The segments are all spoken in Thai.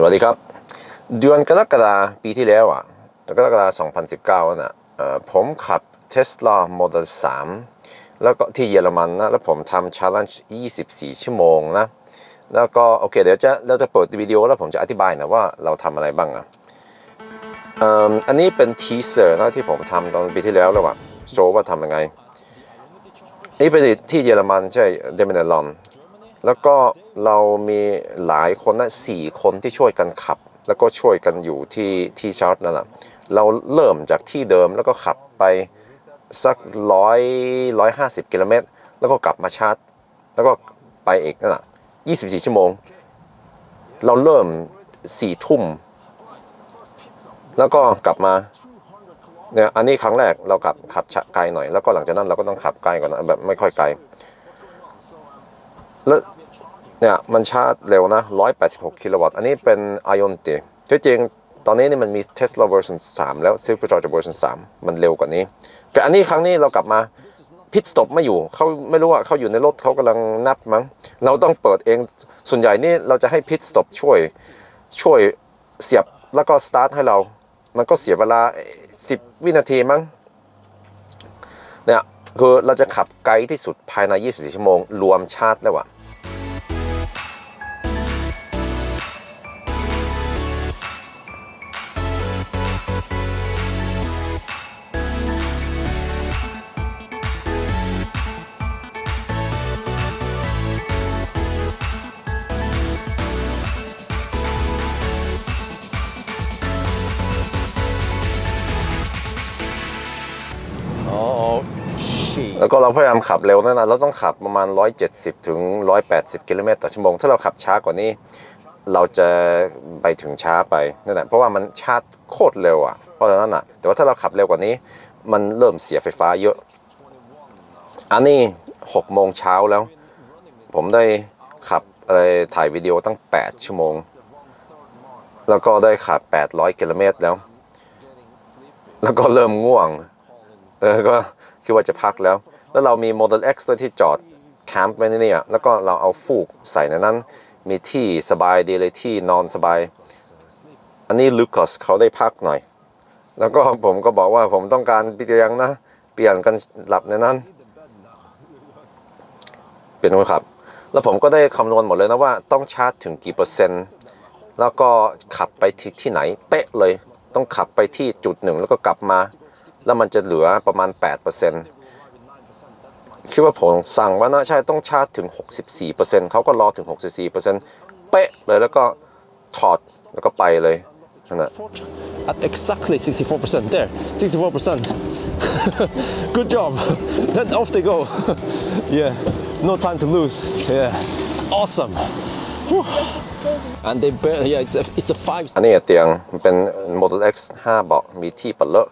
สวัสดีครับ เดือนกรกฎาปีที่แล้วอะกรกฎา2019น่ะเอ่อผมขับ Tesla Model 3แล้วก็ที่เยอรมันนะ แล้วผมทำ challenge 24ชั่วโมงนะ แล้วก็โอเคเดี๋ยวจะเราจะเปิดวิดีโอแล้วผมจะอธิบายนะว่าเราทำอะไรบ้างอะอ,อันนี้เป็นทีเซอร์นะที่ผมทำตอนปีที่แล้วแล้วอะโชว์ว่าทำยังไงนี่เป็นที่เยอรมันใช่เดมิเนลอนแล้วก็ เรามีหลายคนนะสี่คนที่ช่วยกันขับ แล้วก็ช่วยกันอยู่ที่ที่ชาร์จนั่นแหละเราเริ่มจากที่เดิมแล้วก็ขับไปสักร้อยร้อยห้าสิบกิโลเมตรแล้วก็กลับมาชาร์จ แล้วก็ไปอีกนั่นแหละยี่สิบสี่ชั่วโมง เราเริ่มสี่ทุ่ม แล้วก็กลับมาเนี่ยอันนี้ครั้งแรกเรากลับขับไกลหน่อย แล้วก็หลังจากนั้นเราก็ต้องขับไกลก่อนนะแบบไม่ค่อยไกลแล้ว เนี่ยมันชาร์จเร็วนะ 186 กิโลวัตต์ อันนี้เป็น Ionity ที่จริงตอนนี้นี่มันมี Tesla version 3 แล้ว Supercharger version 3 มันเร็วกว่านี้ แต่อันนี้ครั้งนี้เรากลับมาพิทสต็อปไม่อยู่เขาไม่รู้ว่าเขาอยู่ในรถเขากำลังนับมั้ง เราต้องเปิดเองส่วนใหญ่นี่เราจะให้พิทสต็อปช่วยช่วยเสียบแล้วก็สตาร์ทให้เรา มันก็เสียเวลา 10 วินาทีมั้งเนี่ยคือเราจะขับไกลที่สุดภายใน 24 ชั่วโมง รวมชาร์จแล้วอะ แล้วก็เราพยายามขับเร็วนั่นนะเราต้องขับประมาณ 170 ถึง 180 กิโลเมตรต่อชั่วโมง ถ้าเราขับช้ากว่านี้ เราจะไปถึงช้าไปนั่นแหละเพราะว่ามันชาร์จโคตรเร็วอะ เพราะฉะนั้นอะ แต่ว่าถ้าเราขับเร็วกว่านี้ มันเริ่มเสียไฟฟ้าเยอะ อันนี้6โมงเช้าแล้ว ผมได้ขับอะไรถ่ายวิดีโอตั้ง 8 ชั่วโมง แล้วก็ได้ขับ 800 กิโลเมตรแล้ว แล้วก็เริ่มง่วงเออก็ คิดว่าจะพักแล้ว แล้วเรามี Model X ตัวที่จอดแคมป์ไว้ในนี่อะแล้วก็เราเอาฟูกใส่ในนั้น มีที่สบายดีเลยที่นอนสบาย อันนี้ลูคัสเขาได้พักหน่อย แล้วก็ผมก็บอกว่าผมต้องการเตียงนะ เปลี่ยนกันหลับในนั้น เปลี่ยนคนขับ แล้วผมก็ได้คำนวณหมดเลยนะว่าต้องชาร์จถึงกี่เปอร์เซ็นต์ แล้วก็ขับไปที่ที่ไหนเป๊ะเลย ต้องขับไปที่จุดหนึ่งแล้วก็กลับมา แล้วมันจะเหลือประมาณ 8%คิดว่าผมสั่งว่านะใช่ต้องชาร์จถึง 64%เขาก็รอถึง 64%เป๊ะเลยแล้วก็ถอดแล้วก็ไปเลยนั่นแหละ at exactly 64% there 64% good job then off they go yeah no time to lose yeah awesome Whew. and they bear, yeah it's a, it's a five อันนี้เตียงมันเป็น Model X 5เบาะมีที่ปัดเลอะ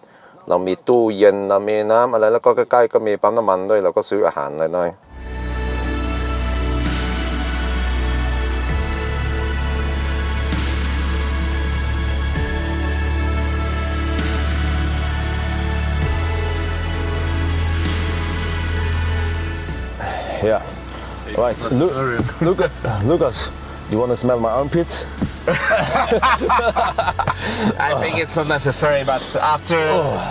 เรามีตู้เย็นเรามีน้ำอะไรแล้วก็ใกล้ๆก็มีปั๊มน้ำมันด้วยเราก็ซื้ออาหารหน่อยๆ yeah right look look Lucas you want to smell my armpits I think it's not necessary, but after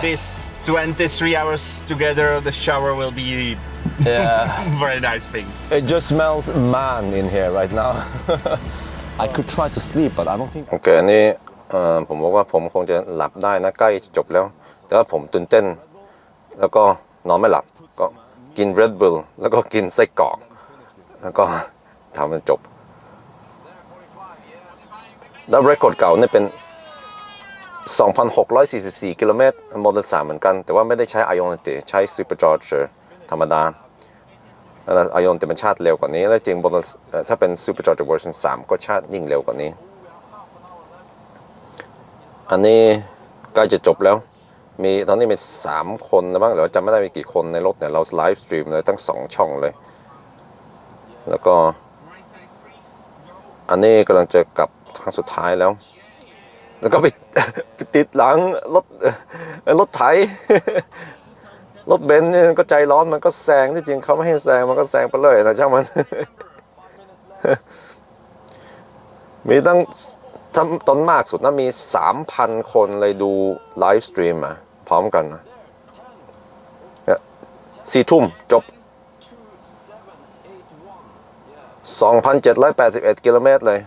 this 23 hours together, the shower will be yeah very nice thing. it just smells man in here right now I could try to sleep but I don't think โอเคอันนี้เอ่อผมบอกว่าผมคงจะหลับได้นะใกล้จะจบแล้ว แต่ว่าผมตื่นเต้น แล้วก็นอนไม่หลับก็กิน Red Bull แล้วก็กินไส้กรอก แล้วก็ทำมันจบ แล้วเรคคอร์ดเก่าเนี่ยเป็น 2,644 กิโลเมตร Model 3เหมือนกัน แต่ว่าไม่ได้ใช้ Ionity ใช้ Supercharger ธรรมดาแล้ว Ionity มันชาร์จเร็วกว่านี้ แล้วจริง Model เอ่อถ้าเป็น Supercharger version 3ก็ชาร์จยิ่งเร็วกว่านี้ อันนี้ใกล้จะจบแล้ว มีตอนนี้มีสามคนนะบ้างเดี๋ยวจำไม่ได้มีกี่คนในรถเนี่ย เราไลฟ์สตรีมเลยตั้งสองช่องเลย แล้วก็ อันนี้กำลังจะกลับ รั้งสุดท้ายแล้ว แล้วก็ไปติดหลังรถรถไถรถเบนซ์เนี่ยก็ใจร้อนมันก็แซงที่จริงเขาไม่ให้แซงมันก็แซงไปเลยนะช่างมัน มีตั้งถ้าตอนมากสุดนะมี 3,000 คนเลยดูไลฟ์สตรีมอะพร้อมกันนะสี่ทุ่มจบ 2,781 กิโลเมตรเลย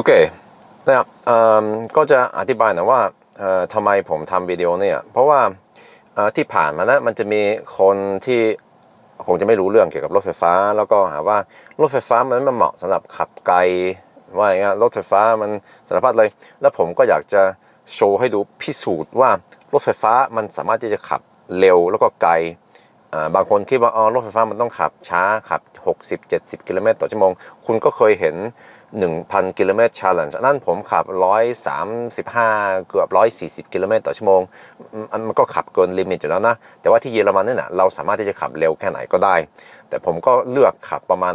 อเคนะครับก็จะอธิบายหนะว่าเอ่อทำไมผมทำวิดีโอเนี่ย เพราะว่าที่ผ่านมานะมันจะมีคนที่คงจะไม่รู้เรื่องเกี่ยวกับรถไฟฟ้า แล้วก็หาว่ารถไฟฟ้ามันไม่เหมาะสำหรับขับไกลว่าอย่างเงี้ยรถไฟฟ้ามันสารพัดเลย แล้วผมก็อยากจะโชว์ให้ดูพิสูจน์ว่ารถไฟฟ้ามันสามารถที่จะขับเร็วแล้วก็ไกล บางคนคิดว่าอ๋อรถไฟฟ้ามันต้องขับช้าขับ 60-70 กิโลเมตรต่อชั่วโมง คุณก็เคยเห็น 1,000 กิโลเมตร challenge นั่นผมขับ 135 เกือบ 140 กิโลเมตรต่อชั่วโมงมมันก็ขับเกินลิมิตอยู่แล้วนะ แต่ว่าที่เยอรมันนี่นะเราสามารถที่จะขับเร็วแค่ไหนก็ได้ แต่ผมก็เลือกขับประมาณ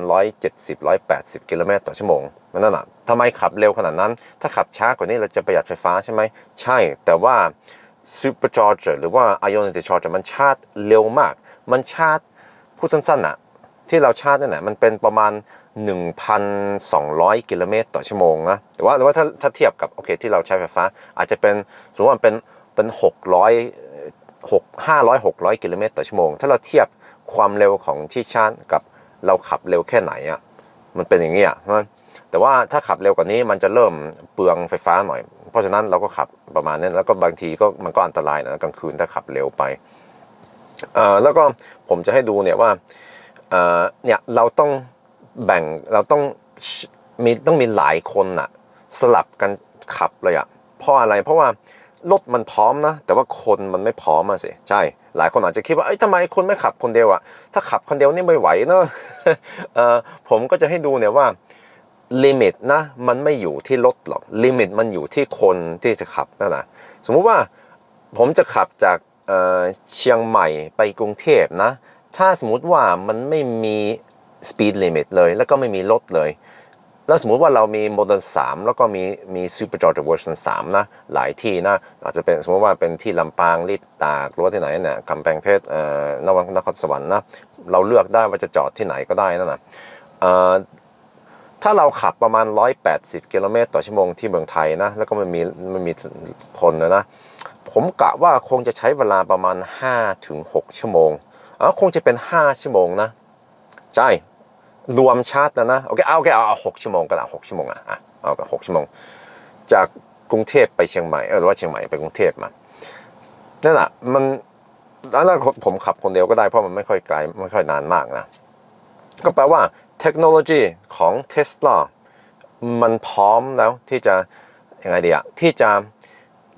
170-180 กิโลเมตรต่อชั่วโมงนั่นน่ะทำไมขับเร็วขนาดนั้น ถ้าขับช้ากว่านี้เราจะประหยัดไฟฟ้าใช่ไหมใช่แต่ว่า supercharger หรือว่า ionity charger มันชาร์จเร็วมาก มันชาร์จพูดสั้นๆนะที่เราชาร์จนั่นแหละมันเป็นประมาณ 1,200 กิโลเมตรต่อชั่วโมงนะแต่ว่าแต่ว่าถ้าถ้าเทียบกับโอเคที่เราใช้ไฟฟ้า อาจจะเป็นสมมติว่าเป็นเป็น600 6 500 600 กิโลเมตรต่อชั่วโมง ถ้าเราเทียบความเร็วของที่ชาร์จกับเราขับเร็วแค่ไหนอะมันเป็นอย่างนี้อะนะแต่ว่าถ้าขับเร็วกว่านี้มันจะเริ่มเปลืองไฟฟ้าหน่อย เพราะฉะนั้นเราก็ขับประมาณนี้แล้วก็บางทีก็มันก็อันตรายนะกลางคืนถ้าขับเร็วไปเอ่อแล้วก็ผมจะให้ดูเนี่ยว่าเนี่ยเราต้องแบ่งเราต้องมีต้องมีหลายคนน่ะสลับกันขับเลยอะเพราะอะไรเพราะว่ารถมันพร้อมนะ แต่ว่าคนมันไม่พร้อมอะสิใช่ หลายคนอาจจะคิดว่าเอ้ยทำไมคนไม่ขับคนเดียวอะถ้าขับคนเดียวนี่ไม่ไหวเนอะเอ่อผมก็จะให้ดูเนี่ยว่า ลิมิตนะมันไม่อยู่ที่รถหรอกลิมิตมันอยู่ที่คนที่จะขับนั่นนะสมมุติว่าผมจะขับจากเเชียงใหม่ไปกรุงเทพนะ ถ้าสมมุติว่ามันไม่มี speed limit เลย แล้วก็ไม่มีรถเลย แล้วสมมุติว่าเรามีโมเดล3แล้วก็มีมี Supercharger version 3นะ หลายที่นะ อาจจะเป็นสมมติว่าเป็นที่ลำปางลิดตากหรือว่าที่ไหนเนี่ยกำแพงเพชรเอ่อนวนครสวรรค์นะ เราเลือกได้ว่าจะจอดที่ไหนก็ได้นั่นนะเอ่อ ถ้าเราขับประมาณ 180กิโลเมตรต่อชั่วโมงที่เมืองไทยนะ แล้วก็มันมีมันมีคนนะนะ ผมกะว่าคงจะใช้เวลาประมาณ5ถึง6ชั่วโมงอ๋อคงจะเป็น 5 ชั่วโมงนะ ใช่ รวมชาร์จแล้วนะ โอเค เอาโอเค เอาหกชั่วโมงก็ได้หกชั่วโมงอะอะเอาแบบหกชั่วโมง จากกรุงเทพไปเชียงใหม่ เออหรือว่าเชียงใหม่ไปกรุงเทพมานั่นแหละมันแล้วผมขับคนเดียวก็ได้เพราะมันไม่ค่อยไกลไม่ค่อยนานมากนะ ก็แปลว่า เทคโนโลยีของ Tesla มันพร้อมแล้วที่จะยังไงดีอะที่จะ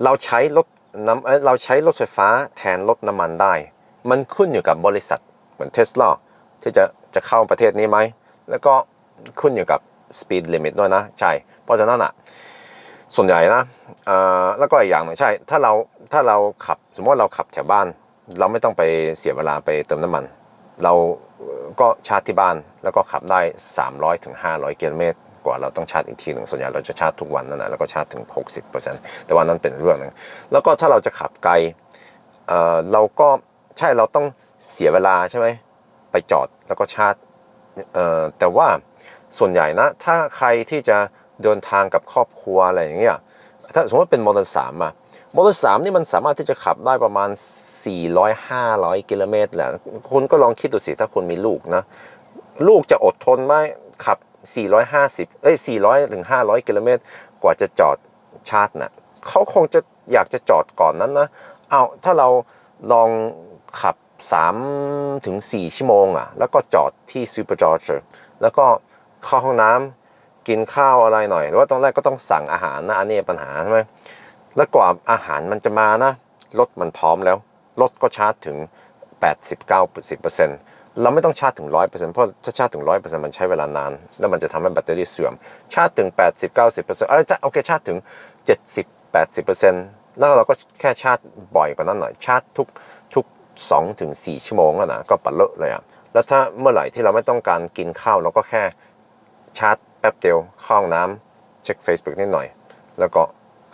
เราใช้รถน้ำเอ้ยเราใช้รถไฟฟ้าแทนรถน้ำมันได้ มันขึ้นอยู่กับบริษัทเหมือน Tesla ที่จะจะเข้าประเทศนี้ไหม แล้วก็ขึ้นอยู่กับ speed limit ด้วยนะ ใช่ เพราะฉะนั้นอะส่วนใหญ่นะแล้วก็อีกอย่างหนึ่งใช่ ถ้าเราถ้าเราขับสมมติเราขับแถวบ้าน เราไม่ต้องไปเสียเวลาไปเติมน้ำมัน เรา ก็ชาร์จที่บ้านแล้วก็ขับได้300ถึง500กิโลเมตรกว่าเราต้องชาร์จอีกทีหนึ่งส่วนใหญ่เราจะชาร์จทุกวันนั่นแหละแล้วก็ชาร์จถึง 60%แต่ว่านั้นเป็นเรื่องหนึ่งแล้วก็ถ้าเราจะขับไกลเอ่อเราก็ใช่เราต้องเสียเวลาใช่ไหมไปจอดแล้วก็ชาร์จเอ่อแต่ว่าส่วนใหญ่นะถ้าใครที่จะเดินทางกับครอบครัวอะไรอย่างเงี้ยถ้าสมมติเป็นมอเตอร์สามอะ มอเตอร์สามนี่มันสามารถที่จะขับได้ประมาณ 400-500 กิโลเมตรแหละคุณก็ลองคิดดูสิถ้าคุณมีลูกนะ ลูกจะอดทนไหมขับ 450 เอ้ย 400 ถึง 500 กิโลเมตร กว่าจะจอดชาร์จนะ่ะเขาคงจะอยากจะจอดก่อนนั้นนะ เอาถ้าเราลองขับ 3 ถึง 4 ชั่วโมงอะ่ะ แล้วก็จอดที่ Supercharger แล้วก็เข้าห้องน้ำกินข้าวอะไรหน่อย หรือว่าตอนแรกก็ต้องสั่งอาหารนะ อันนี้ปัญหาใช่ไหม แล้วกว่าอาหารมันจะมานะรถมันพร้อมแล้วรถก็ชาร์จถึง89-10%เราไม่ต้องชาร์จถึง 100%เพราะถ้าชาร์จถึง 100%มันใช้เวลานาน แล้วมันจะทำให้แบตเตอรี่เสื่อม ชาร์จถึง 80-90%เออจะโอเคชาร์จถึง 70-80%แล้วเราก็แค่ชาร์จบ่อยกว่านั้นหน่อยชาร์จทุกทุก2ถึง4ชั่วโมงอะนะก็ปัดเลอะเลยอะแล้วถ้าเมื่อไหร่ที่เราไม่ต้องการกินข้าวเราก็แค่ชาร์จแป๊บเดียวเข้าห้องน้ำเช็ค Facebook นิดหน่อย แล้วก็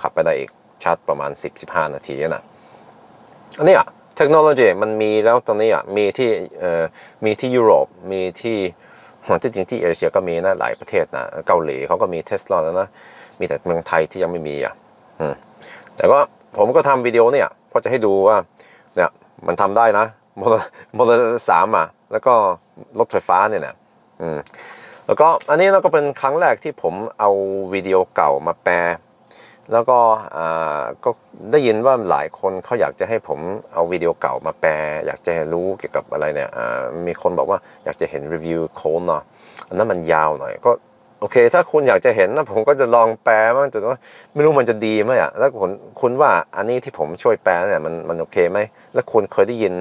ขับไปได้อีก ชาร์จประมาณ 10-15 นาทีนะอันนี้อะเทคโนโลยีมันมีแล้วตอนนี้อะมีที่เอ่อมีที่ยุโรปมีที่ที่จริงที่เอเชียก็มีนะหลายประเทศนะเกาหลีเขาก็มีเทสลาแล้วนะ มีแต่เมืองไทยที่ยังไม่มีอะอืมแต่ก็ผมก็ทำวิดีโอเนี่ยเพราะจะให้ดูว่าเนี่ยมันทำได้นะโมเดลโมเดลสามอะแล้วก็รถไฟฟ้าเนี่ยนะอืมแล้วก็อันนี้เราก็เป็นครั้งแรกที่ผมเอาวิดีโอเก่ามาแปล แล้วก็ก็ได้ยินว่าหลายคนเขาอยากจะให้ผมเอาวิดีโอเก่ามาแปล อยากจะรู้เกี่ยวกับอะไรเนี่ยมีคนบอกว่าอยากจะเห็นรีวิวโค้ดเนาะอันนั้นมันยาวหน่อยก็โอเค ถ้าคุณอยากจะเห็นนะผมก็จะลองแปลบ้างแต่ว่าไม่รู้มันจะดีไหมอะแล้วคุณคุณว่าอันนี้ที่ผมช่วยแปลเนี่ยมันมันโอเคไหมแล้วคุณเคยได้ยิน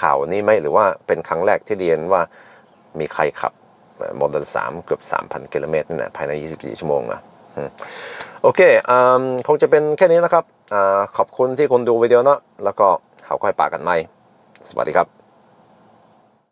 ข่าวนี้ไหมหรือว่าเป็นครั้งแรกที่เรียนว่ามีใครขับโมเดล3เกือบ3,000กิโลเมตรนี่แหละภายใน 24 ชั่วโมงนะ โอเคคงจะเป็นแค่นี้นะครับอขอบคุณที่คุณดูวิดีโอนะ แล้วก็เขาค่อยปากกันใหม่ สวัสดีครับ